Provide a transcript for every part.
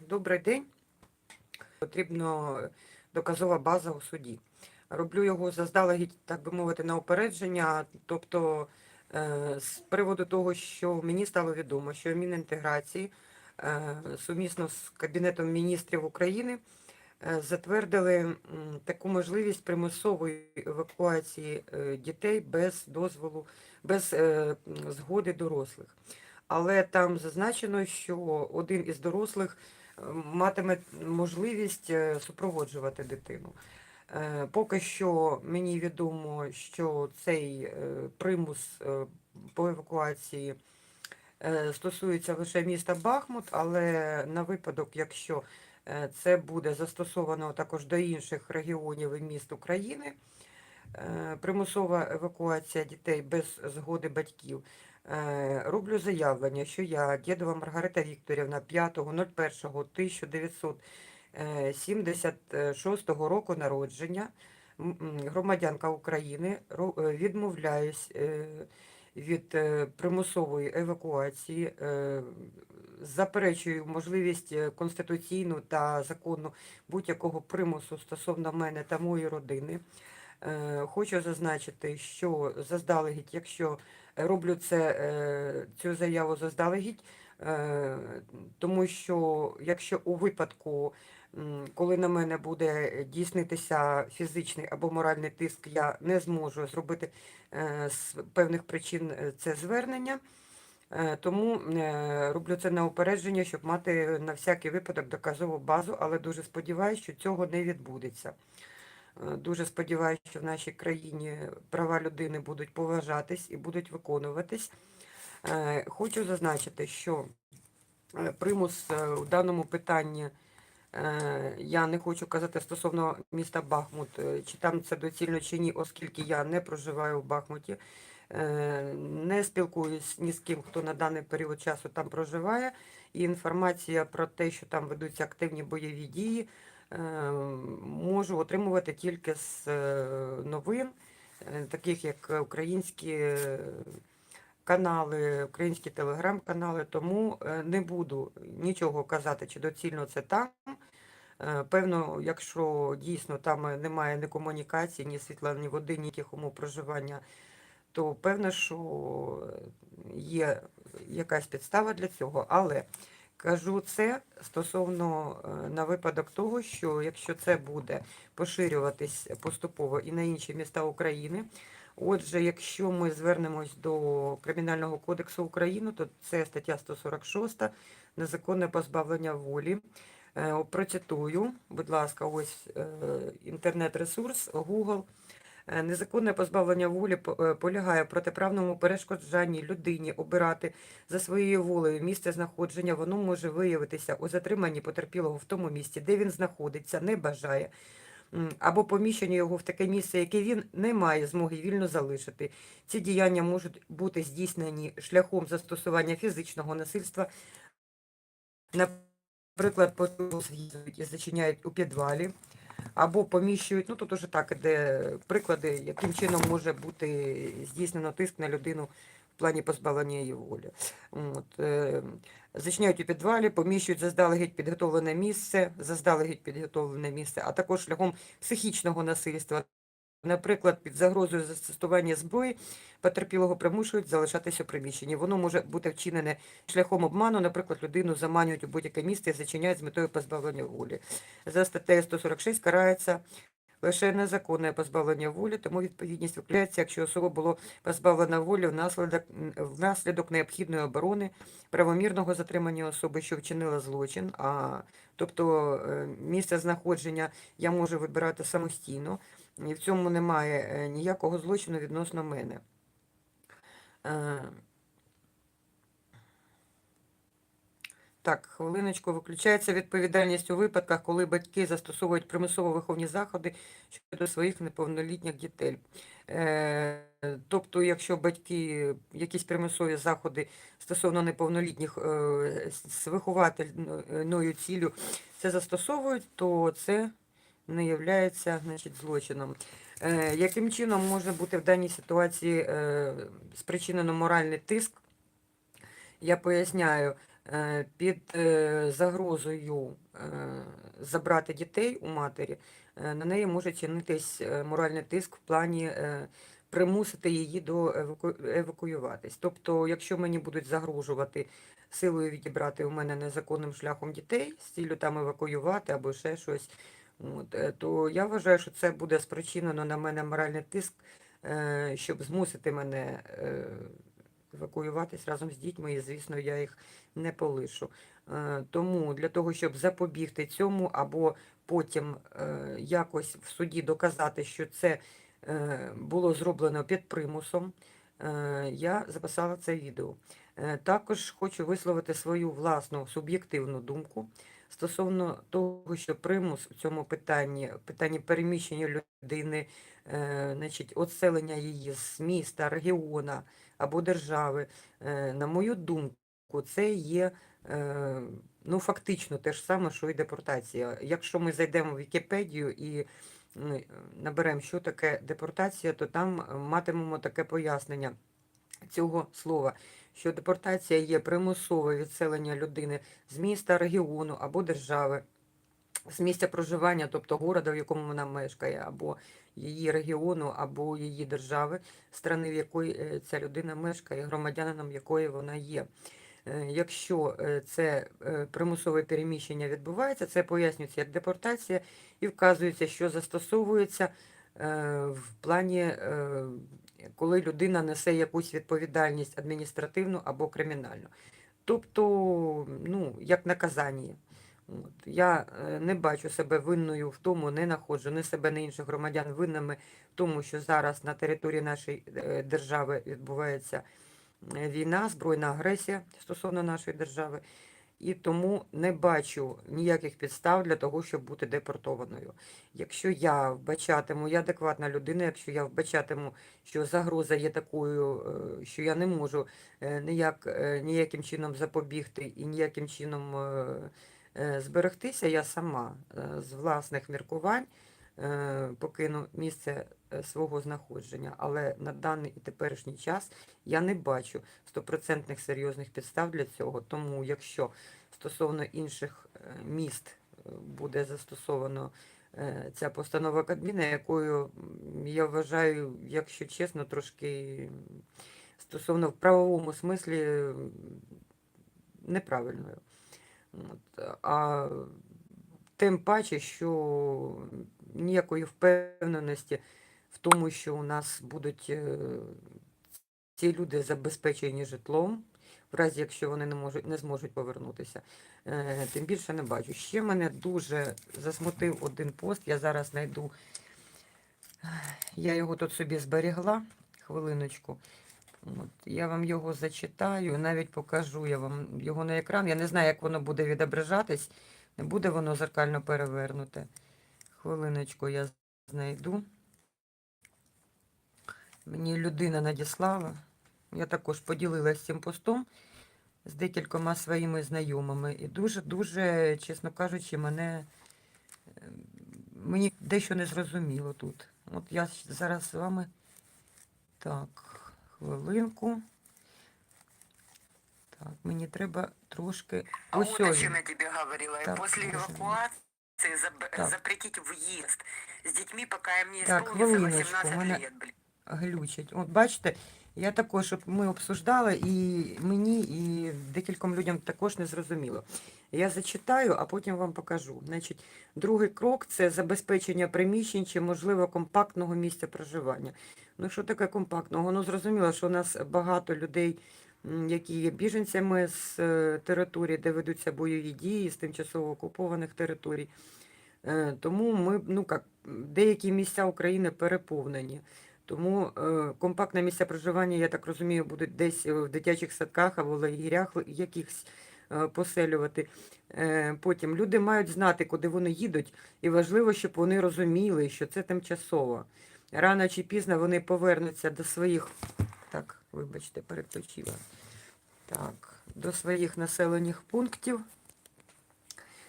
Добрий день. Потрібно доказова база у суді. Роблю його заздалегідь, так би мовити, на упередження. Тобто, е, з приводу того, що мені стало відомо, що Мінінтеграції е, сумісно з Кабінетом міністрів України е, затвердили таку можливість примусової евакуації дітей без дозволу, без згоди дорослих. Але там зазначено, що один із дорослих матиме можливість е, супроводжувати дитину. Е, Поки що мені відомо, що цей е, примус по евакуації стосується лише міста Бахмут, але на випадок, якщо це буде застосовано також до інших регіонів і міст України, примусова евакуація дітей без згоди батьків. Е, Роблю заявлення, що я, Дєдова Маргарита Вікторівна, 5.01.1976 року народження, громадянка України, е, відмовляюсь е, від е, примусової евакуації, е, заперечую можливість е, конституційну та законну будь-якого примусу стосовно мене та моєї родини. Е, Хочу зазначити, що заздалегідь, якщо роблю це, е, цю заяву заздалегідь, е, тому що якщо у випадку, коли на мене буде дійснитися фізичний або моральний тиск, я не зможу зробити е, з певних причин це звернення. Тому роблю це на упередження, щоб мати на всякий випадок доказову базу, але дуже сподіваюся, що цього не відбудеться. Е, Дуже сподіваюся, що в нашій країні права людини будуть поважатись і будуть виконуватись. Е, Хочу зазначити, що е, примус у даному питанні я не хочу казати стосовно міста Бахмут, чи там це доцільно чи ні, оскільки я не проживаю в Бахмуті, не спілкуюсь ні з ким, хто на даний період часу там проживає. І інформація про те, що там ведуться активні бойові дії, можу отримувати тільки з е, новин, е, таких як українські канали, українські телеграм-канали, тому е, не буду нічого казати, чи доцільно це там. Певно, якщо дійсно там немає ні комунікації, ні світла, ні води, ні яких умов проживання, то певно, що є якась підстава для цього. Але кажу це стосовно е, на випадок того, що якщо це буде поширюватись поступово і на інші міста України. Отже, якщо ми звернемось до Кримінального кодексу України, то це стаття 146 незаконне позбавлення волі. Е, Процитую, будь ласка, ось е, інтернет-ресурс Google. Е, Незаконне позбавлення волі е, полягає в протиправному перешкоджанні людині обирати за своєю волею місце знаходження. Воно може виявитися у затриманні потерпілого в тому місці, де він знаходиться, не бажає, або поміщенню його в таке місце, яке він не має змоги вільно залишити. Ці діяння можуть бути здійснені шляхом застосування фізичного насильства, наприклад, зачиняють у підвалі, або поміщують, ну тут уже так іде приклади, яким чином може бути здійснено тиск на людину в плані позбавлення її волі. От, е, зачиняють у підвалі, поміщують заздалегідь підготовлене місце, заздалегідь підготовлене місце, а також шляхом психічного насильства. Наприклад, під загрозою застосування зброї потерпілого примушують залишатися у приміщенні. Воно може бути вчинене шляхом обману, наприклад, людину заманюють у будь-яке місце і зачиняють з метою позбавлення волі. За статтею 146 карається лише незаконне позбавлення волі, тому відповідність виключається, якщо особа було позбавлена волі внаслідок, внаслідок необхідної оборони, правомірного затримання особи, що вчинила злочин, а тобто е, місце знаходження я можу вибирати самостійно, і в цьому немає е, ніякого злочину відносно мене. Е, Так, хвилиночку, виключається відповідальність у випадках, коли батьки застосовують примусово виховні заходи щодо своїх неповнолітніх дітей. Е, тобто, якщо батьки якісь примусові заходи стосовно неповнолітніх з виховательною ціллю це застосовують, то це не є значить, злочином. Е, яким чином може бути в даній ситуації е, спричинено моральний тиск? Я поясняю. е, під е, загрозою е, забрати дітей у матері, е, на неї може чинитись е, моральний тиск в плані е, примусити її до еваку- евакуюватись. Тобто, якщо мені будуть загрожувати силою відібрати у мене незаконним шляхом дітей з ціллю там евакуювати або ще щось, от, е, то я вважаю, що це буде спричинено на мене моральний тиск, е, щоб змусити мене е, евакуюватись разом з дітьми, і, звісно, я їх не полишу. Тому для того, щоб запобігти цьому, або потім якось в суді доказати, що це було зроблено під примусом, я записала це відео. Також хочу висловити свою власну суб'єктивну думку стосовно того, що примус у цьому питанні, питанні переміщення людини, е, значить, оселення її з міста, регіона або держави, е, на мою думку, це є е, ну, фактично те ж саме, що і депортація. Якщо ми зайдемо в Вікіпедію і наберемо, що таке депортація, то там е, матимемо таке пояснення цього слова, що депортація є примусове відселення людини з міста, регіону або держави, з місця проживання, тобто города, в якому вона мешкає, або її регіону, або її держави, страни, в якої е, ця людина мешкає, громадянином якої вона є. Е, Якщо е, це примусове переміщення відбувається, це пояснюється як депортація і вказується, що застосовується в плані, коли людина несе якусь відповідальність адміністративну або кримінальну. Тобто, ну, як наказання. От. Я е, не бачу себе винною в тому, не знаходжу ні себе, ні інших громадян винними в тому, що зараз на території нашої е, держави відбувається е, війна, збройна агресія стосовно нашої держави. І тому не бачу ніяких підстав для того, щоб бути депортованою. Якщо я вбачатиму, я адекватна людина, якщо я вбачатиму, що загроза є такою, е, що я не можу е, ніяк, е, ніяким чином запобігти і ніяким чином зберегтися, я сама з власних міркувань покину місце свого знаходження. Але на даний і теперішній час я не бачу стопроцентних серйозних підстав для цього. Тому якщо стосовно інших е, міст е, буде застосовано е, ця постанова Кабміна, якою я вважаю, якщо чесно, трошки стосовно в правовому смислі неправильною. А тим паче, що ніякої впевненості в тому, що у нас будуть е, ці люди забезпечені житлом, в разі якщо вони не можуть не зможуть повернутися. Е, Тим більше не бачу. Ще мене дуже засмутив один пост. Я зараз знайду. Я його тут собі зберігла. Хвилиночку. От, я вам його зачитаю, навіть покажу я вам його на екран. Я не знаю, як воно буде відображатись. Не буде воно зеркально перевернуте. Хвилиночку я знайду. Мені людина надіслала. Я також поділилася цим постом з декількома своїми знайомими. І дуже-дуже, чесно кажучи, мене мені дещо не зрозуміло тут. От я зараз з вами. Так, хвилинку. Так, мені треба трошки. А Ось вот о чем я тебе говорила. Так, После боже эвакуации запретить въезд с детьми, пока им не Так, исполнится хвилиночку, 18 мене- лет. Глючить. От бачите, я також ми обсуждали, і мені, і декільком людям також не зрозуміло. Я зачитаю, а потім вам покажу. Значить, другий крок це забезпечення приміщень чи, можливо, компактного місця проживання. Ну, що таке компактного? Ну, зрозуміло, що у нас багато людей, які є біженцями з е, територій, де ведуться бойові дії, з тимчасово окупованих територій. Е, Тому ми, ну як, деякі місця України переповнені. Тому е, компактне місця проживання, я так розумію, будуть десь е, в дитячих садках або лагерях якихось е, поселювати. Потім люди мають знати, куди вони їдуть, і важливо, щоб вони розуміли, що це тимчасово. Рано чи пізно вони повернуться до своїх. Так, вибачте, переключила. Так, до своїх населених пунктів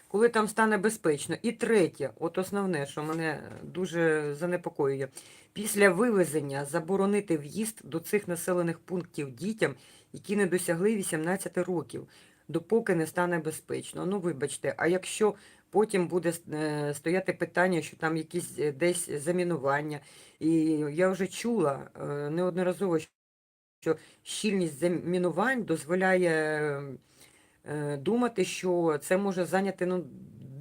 коли там стане безпечно. І третє, от основне, що мене дуже занепокоює, після вивезення заборонити в'їзд до цих населених пунктів дітям, які не досягли 18 років. допоки не стане безпечно. Ну, вибачте, а якщо потім буде е, стояти питання, що там якісь е, десь замінування, і я вже чула е, неодноразово, що щільність замінувань дозволяє думати, що це може зайняти ну,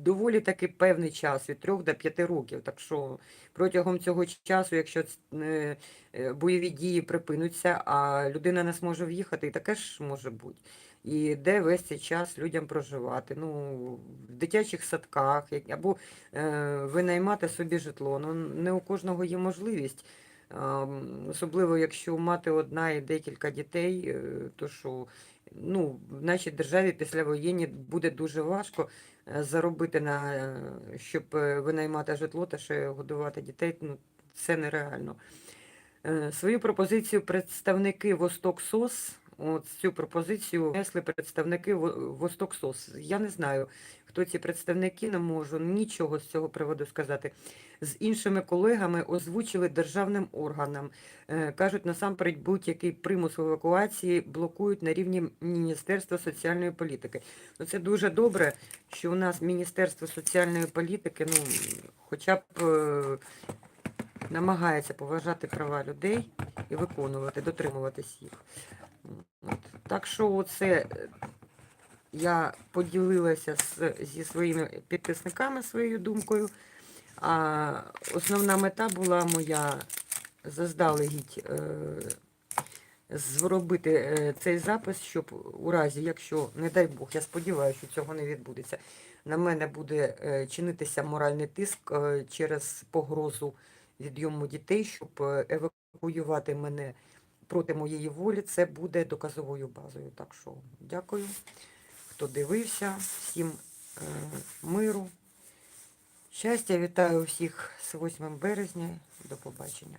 доволі таки певний час, від 3 до 5 років. Так що протягом цього часу, якщо е, е, бойові дії припинуться, а людина не зможе в'їхати, і таке ж може бути. І де весь цей час людям проживати? Ну, в дитячих садках, або е, винаймати собі житло. Ну, не у кожного є можливість. Особливо, якщо мати одна і декілька дітей, е, то що ну, в нашій державі післявоєнні буде дуже важко е, заробити на е, щоб винаймати житло та ще годувати дітей. Ну, це нереально. Свою пропозицію представники Восток СОС. От цю пропозицію внесли представники Во- Восток СОС. Я не знаю, хто ці представники, не можу нічого з цього приводу сказати. З іншими колегами озвучили державним органам. Е, Кажуть, насамперед будь-який примус в евакуації блокують на рівні Міністерства соціальної політики. Ну, це дуже добре, що у нас Міністерство соціальної політики, ну, хоча б е, намагається поважати права людей і виконувати, дотримуватись їх. Так що це я поділилася з, зі своїми підписниками своєю думкою. А основна мета була моя заздалегідь е, зробити е, цей запис, щоб у разі, якщо, не дай Бог, я сподіваюся, що цього не відбудеться, на мене буде е, чинитися моральний тиск е, через погрозу відйому дітей, щоб е, евакуювати мене проти моєї волі, це буде доказовою базою. Так що дякую, хто дивився, всім е, миру. Щастя, вітаю всіх з 8 березня. До побачення.